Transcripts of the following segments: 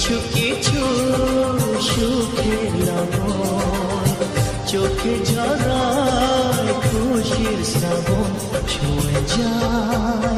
কিছু কিছু সুখের লবণ চোখে ঝরায় খুশির শ্রাবণ ছুঁয়ে যায়।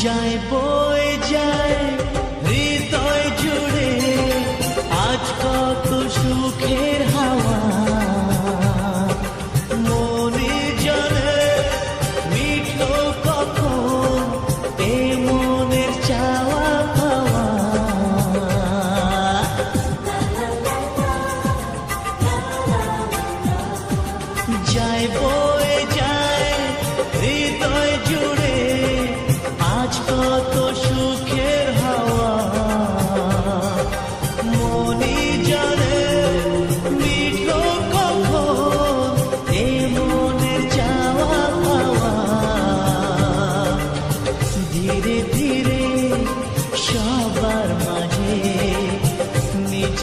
যায় বয়ে যায় হৃদয় জুড়ে আজ কত সুখের